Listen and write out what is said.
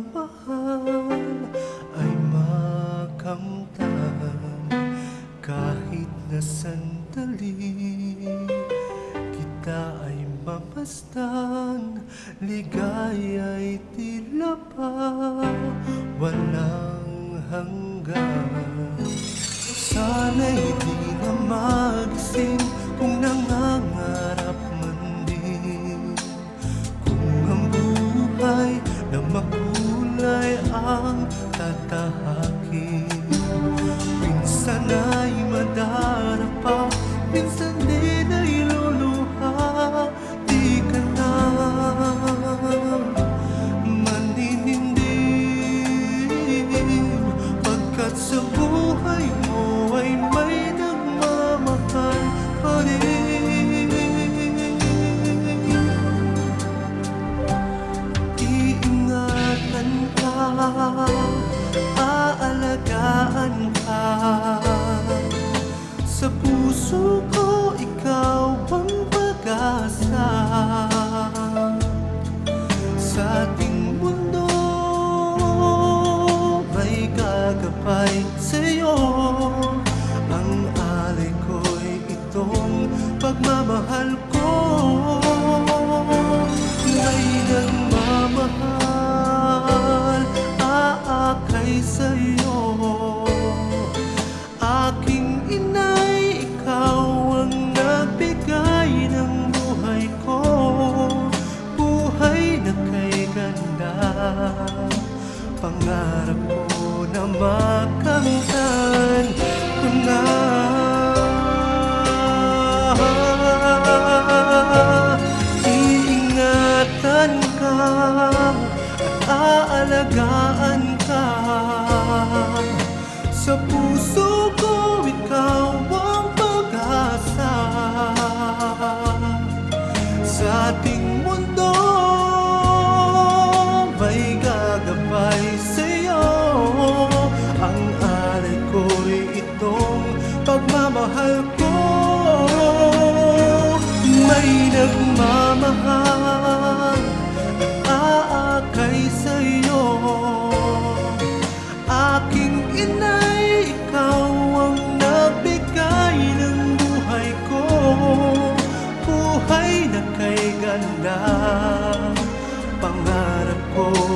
pagmamahal ay makamtan. Kahit na sandali kita ay mamasdan ligaya'y tila pa walang hanggan ang tatahakin aalagaan ka. Sa puso ko ikaw ang pag-asa? Sa ating mundo may gagapay sa'yo. Ang alay ko'y itong pagmamahal ko Pangarap ko na makamtan ko na. Iingatan ka at aalagaan ka. Sa puso ko ikaw ang pag-asa. Sa ating pagmamahal ko. May nagmamahal at aakay sa'yo. Aking inay, ikaw ang nagbigay ng buhay ko. Buhay na kay ganda. Pangarap ko